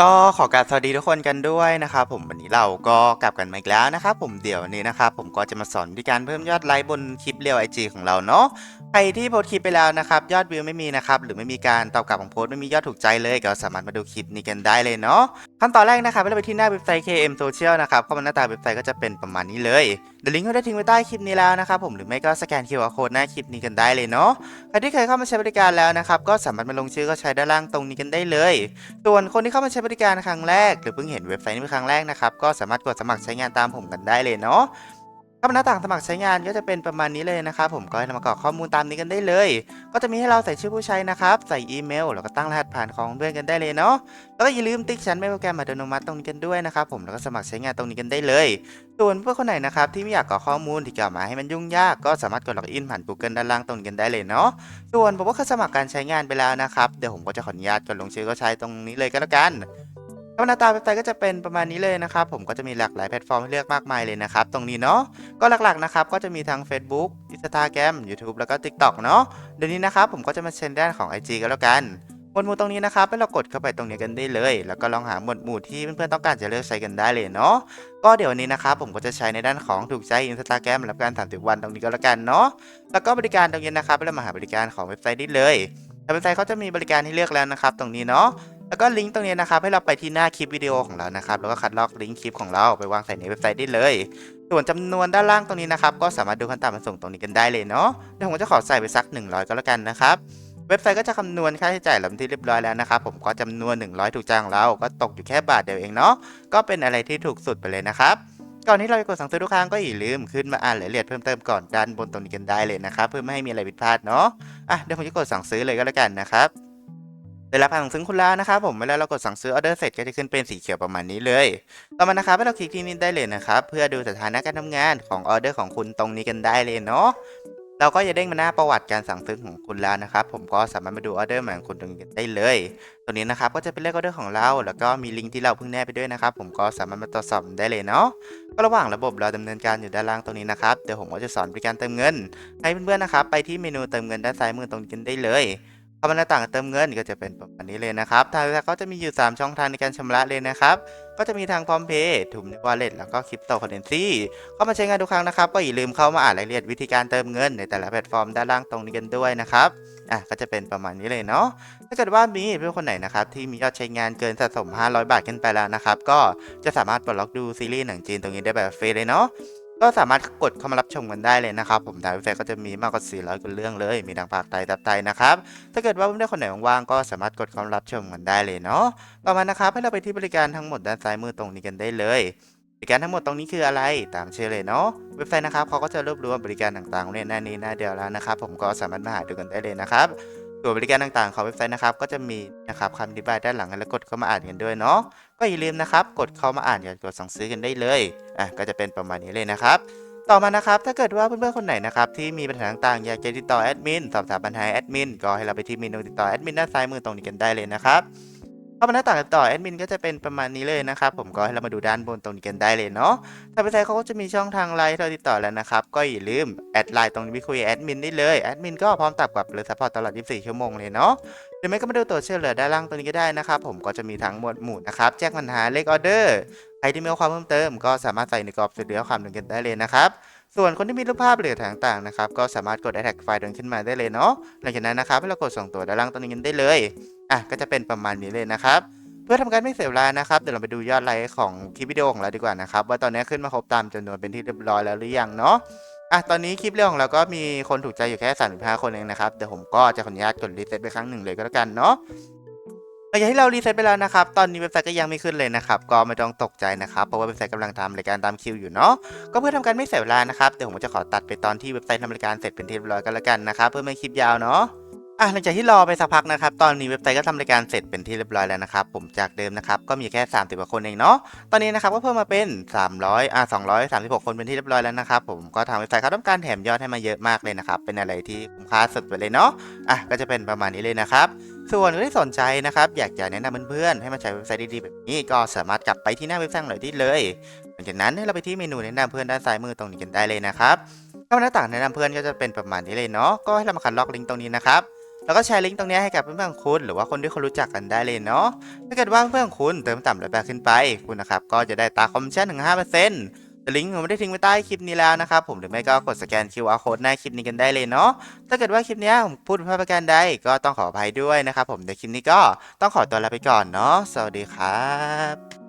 ก็ขอกราบสวัสดีทุกคนกันด้วยนะครับผมวันนี้เราก็กลับกันมาอีกแล้วนะครับผมเดี๋ยวนนี้นะครับผมก็จะมาสอนวิธีการเพิ่มยอดไลค์บนคลิปเรียวไอจีของเราเนาะ ใครที่โพสคลิปไปแล้วนะครับยอดวิวไม่มีนะครับหรือไม่มีการตอบกลับของโพสไม่มียอดถูกใจเลยก็สามารถมาดูคลิปนี้กันได้เลยเนาะขั้นตอนแรกนะครับเราไปที่หน้าเว็บไซต์ KM Social นะครับเข้ามาหน้าตาเว็บไซต์ก็จะเป็นประมาณนี้เลยเดี๋ยวลิงก์ก็ได้ทิ้งไว้ใต้คลิปนี้แล้วนะครับผมหรือไม่ก็สแกน QR Code หน้าคลิปนี้กันได้เลยเนาะใครที่เคยเข้ามาใช้บริการแล้วนะครับก็สามารถมาลงชื่อก็ใช้ด้านล่างตรงนี้กันได้เลย ส่วนคนที่เข้ามาใช้บริการครั้งแรก หรือเพิ่งเห็นเว็บไซต์นี้เป็นครั้งแรกนะครับก็สามารถกดสมัครใช้งานตามผมกันได้เลยเนาะ ถ้าหน้าต่างสมัครใช้งานก็จะเป็นประมาณนี้เลยนะครับผมก็ให้เรามากรอกข้อมูลตามนี้กันได้เลย ก็จะมีให้เราใส่ชื่อผู้ใช้นะครับ ใส่อีเมล แล้วก็ตั้งรหัสผ่านของเพื่อนกันได้เลยเนาะแล้วก็อย่าลืมติ๊กชั้นไม่โปรแกรมอัตโนมัติตรงนี้กันด้วยนะครับผมแล้วก็สมัครใช้งานตรงนี้กันได้เลย ส่วนเพื่อนคนไหนนะครับที่ไม่อยากกรอกข้อมูลที่กล่าวมาให้มันยุ่งยากก็สามารถกดล็อกอินผ่าน Google ด้านล่างตรงนี้กันได้เลยเนาะส่วนผมก็เคยสมัครการใช้งานไปแล้วนะครับเดี๋ยวผมก็จะขออนุญาตกดลงชื่อก็ใช้ตรงนี้เลยก็แล้วกัน แล้วหน้าตาเว็บไซต์ก็จะเป็นประมาณนี้เลยนะครับ ผมก็จะมีหลากหลายแพลตฟอร์มให้เลือกมากมายเลยนะครับ ตรงนี้เนาะก็หลักๆนะครับก็จะมีทั้ง Facebook Instagram YouTube แล้วก็ TikTok เนาะเดี๋ยวนี้นะครับผมก็จะมาเชนด้านของ IG ก็แล้วกันหมวดหมู่ตรงนี้นะครับให้เรากดเข้าไปตรงนี้กันได้เลย แล้วก็ลองหาหมวดหมู่ที่เพื่อนๆต้องการจะเลือกใช้กันได้เลยเนาะก็เดี๋ยววันนี้นะครับผมก็จะใช้ในด้านของถูกใจ Instagram รับการ30วันตรงนี้ก็แล้วกันเนาะแล้วก็บริการตรงนี้นะครับเรามาหาบริการของเว็บไซต์ได้เลยเว็บไซต์เขาจะมีบริการให้เลือกแล้วนะครับ ตรงนี้เนาะ แล้วก็ลิงก์ตรงนี้นะครับให้เราไปที่หน้าคลิปวิดีโอของเรานะครับแล้วก็คัดลอกลิงก์คลิปของเราไปวางใส่ในเว็บไซต์ได้เลย ส่วนจำนวนด้านล่างตรงนี้นะครับก็สามารถดูขั้นต่ำมาส่งตรงนี้กันได้เลยเนาะเดี๋ยวผมจะขอใส่ไปสัก 100 ก็แล้วกันนะครับเว็บไซต์ก็จะคำนวณค่าใช้จ่ายลำที่เรียบร้อยแล้วนะครับผมก็จำนวน 100 ถูกจของเราก็ตกอยู่แค่บาทเดียวเองเนาะก็เป็นอะไรที่ถูกสุดไปเลยนะครับก่อนที่เราจะกดสั่งซื้อทุกครั้งก็อย่าลืมขึ้นมาอ่านรายละเอียดเพิ่มเติมก่อนด้านบนตรงนี้กันได้เลยนะครับเพื่อไม่ให้มีอะไรผิดพลาดเนาะอะเดี๋ยวผมจะกดสั่งซื้อเลยก็แล้วกันนะครับ ได้รับสั่งซื้อคุณแล้วนะครับผมเวลาเรากดสั่งซื้อออเดอร์เสร็จก็จะขึ้นเป็นสีเขียวประมาณนี้เลย ต่อมานะครับให้เราคลิกที่นี่ได้เลยนะครับ เพื่อดูสถานะการทำงานของออเดอร์ของคุณตรงนี้กันได้เลยเนาะเราก็จะเด้งมาหน้าประวัติการสั่งซื้อของคุณแล้วนะครับ ผมก็สามารถมาดูออเดอร์ใหม่ของคุณตรงนี้ได้เลย ตัวนี้นะครับก็จะเป็นเลขออเดอร์ของเรา แล้วก็มีลิงก์ที่เราเพิ่งแนบไปด้วยนะครับ ผมก็สามารถมาตรวจสอบได้เลยเนาะก็ระหว่างระบบเราดำเนินการอยู่ด้านล่างตรงนี้นะครับเดี๋ยวผมก็จะสอนบริการเติมเงิน ให้เพื่อนๆนะครับไปที่เมนูเติมเงินด้านซ้ายมือตรงนี้กันได้เลย เข้ามาหน้าต่างเติมเงินก็จะเป็นประมาณนี้เลยนะครับ ทางเขาจะมีอยู่ 3 ช่องทางในการชำระเลยนะครับ ก็จะมีทางพร้อมเพย์ถุมวอลเล็ตแล้วก็คริปโตเคอเรนซีเข้ามาใช้งานทุกครั้งนะครับ ก็อย่าลืมเข้ามาอ่านรายละเอียดวิธีการเติมเงินในแต่ละแพลตฟอร์มด้านล่างตรงนี้กันด้วยนะครับ อะก็จะเป็นประมาณนี้เลยเนาะ ถ้าเกิดว่ามีเพื่อนคนไหนนะครับที่มียอดใช้งานเกินสะสม 500 บาทขึ้นไปแล้วนะครับ ก็จะสามารถปลดล็อกดูซีรีส์หนังจีนตรงนี้ได้แบบฟรีเลยเนาะ ก็สามารถกดเข้ามารับชมกันได้เลยนะครับ ผมทางเว็บไซต์ก็จะมีมากกว่า 400กว่าเรื่องเลย มีทั้งภาคไทยตับไทยนะครับ ถ้าเกิดว่าเพื่อนๆคนไหนว่างๆก็สามารถกดเข้ามารับชมกันได้เลยเนาะ ต่อมานะครับให้เราไปที่บริการทั้งหมดด้านซ้ายมือตรงนี้กันได้เลยบริการทั้งหมดตรงนี้คืออะไรตามชื่อเลยเนาะเว็บไซต์นะครับเขาก็จะรวบรวมบริการต่างๆไว้ในหน้านี้หน้าเดียวแล้วนะครับผมก็สามารถมาหาดูกันได้เลยนะครับ ส่วนบริการต่างๆของเว็บไซต์นะครับ ก็จะมีนะครับคำอธิบายด้านหลังแล้วกดเข้ามาอ่านกันด้วยเนาะก็อย่าลืมนะครับ กดเข้ามาอ่านอย่ากดสั่งซื้อกันได้เลยอะก็จะเป็นประมาณนี้เลยนะครับต่อมานะครับถ้าเกิดว่าเพื่อนๆคนไหนนะครับที่มีปัญหาต่างๆอยากจะติดต่อแอดมินสอบถามปัญหาแอดมินก็ให้เราไปที่เมนูติดต่อแอดมินด้านซ้ายมือตรงนี้กันได้เลยนะครับ เข้ามาหน้าต่างติดต่อแอดมินก็จะเป็นประมาณนี้เลยนะครับผมก็ให้เรามาดูด้านบนตรงนี้กันได้เลยเนาะทางเว็บไซต์เขาก็จะมีช่องทางไลน์เราติดต่อแล้วนะครับก็อย่าลืมแอดไลน์ตรงนี้ไปคุยแอดมินได้เลยแอดมินก็พร้อมตอบกลับหรือซัพพอร์ตตลอด 24 ชั่วโมงเลยเนาะหรือไม่ก็มาดูตัวเช่วยเหลือด้านล่างตรงนี้ก็ได้นะครับผมก็จะมีทั้งหมวดหมู่นะครับแจ้งปัญหาเลขออเดอร์ใครที่มีความเพิ่มเติมก็สามารถใส่ในกรอบสุดเหลือความหนึ่งกันได้เลยนะครับ ส่วนคนที่มีรูปภาพหรือต่างๆนะครับก็สามารถกด a อ t แท็กไฟล์เดินขึ้นมาได้เลยเนาะหลังจากนั้นนะครับให้เรากดส่งตัวด้านล่างตรงนี้กันได้เลยอะก็จะเป็นประมาณนี้เลยนะครับเพื่อทำการไม่เสียเวลานะครับเดี๋ยวเราไปดูยอดไลค์ของคลิปวิดีโอของเราดีกว่านะครับว่าตอนนี้ขึ้นมาครบตามจำนวนเป็นที่เรียบร้อยแล้วหรือยังเนาะอะตอนนี้คลิปเรื่องของเราก็มีคนถูกใจอยู่แค่ 35 คนเองนะครับเดี๋ยวผมก็จะขออนุญาตกดรีเซ็ตไปครั้งหนึ่งเลยก็แล้วกันเนาะ หลังจากที่เรารีเซ็ตไปแล้วนะครับ ตอนนี้เว็บไซต์ก็ยังไม่ขึ้นเลยนะครับ ก็ไม่ต้องตกใจนะครับ เพราะว่าเว็บไซต์กำลังทำรายการตามคิวอยู่เนาะ ก็เพื่อทำการไม่เสียเวลานะครับเดี๋ยวผมจะขอตัดไปตอนที่เว็บไซต์ทำรายการเสร็จเป็นที่เรียบร้อยกันแล้วกันนะครับ เพื่อไม่ให้คลิปยาวเนาะอะหลังจากที่รอไปสักพักนะครับตอนนี้เว็บไซต์ก็ทำรายการเสร็จเป็นที่เรียบร้อยแล้วนะครับผมจากเดิมนะครับก็มีแค่30กว่าคนเองเนาะตอนนี้นะครับก็เพิ่มมาเป็น 300อะ236 คนเป็นที่เรียบร้อยแล้วนะครับผมก็ทางเว็บไซต์เขาต้องการแถมยอดให้มาเยอะมากเลยนะครับเป็นอะไรที่คุ้มค่าสุดไปเลยเนาะอะก็จะเป็นประมาณนี้เลยนะครับ ส่วนคนที่สนใจนะครับอยากจะแนะนำเพื่อนๆให้มาใช้เว็บไซต์ดีๆแบบนี้ก็สามารถกลับไปที่หน้าเว็บไซต์ของเราได้เลยหลังจากนั้นให้เราไปที่เมนูแนะนำเพื่อนด้านซ้ายมือตรงนี้กันได้เลยนะครับเข้าหน้าต่างแนะนำเพื่อนก็จะเป็นประมาณนี้เลยเนาะก็ให้เรามาคัดลอกลิงก์ตรงนี้นะครับแล้วก็แชร์ลิงก์ตรงนี้ให้กับเพื่อนๆของคุณหรือว่าคนที่คุณรู้จักกันได้เลยเนาะถ้าเกิดว่าเพื่อนคุณเติมต่ำหร้อแปดขึ้นไปคุณนะครับก็จะได้ตาคอมมิชชั่นถึงห้าเลิงก์ผมไม่ได้ทิ้งไว้ใต้คลิปนี้แล้วนะครับผมหรือไม่ก็กดสแกน QR code หน้าคลิปนี้กันได้เลยเนาะถ้าเกิดว่าคลิปนี้ผมพูดผิดพลาดประการใดก็ต้องขออภัยด้วยนะครับผมในคลิปนี้ก็ต้องขอตัวลาไปก่อนเนาะสวัสดีครับ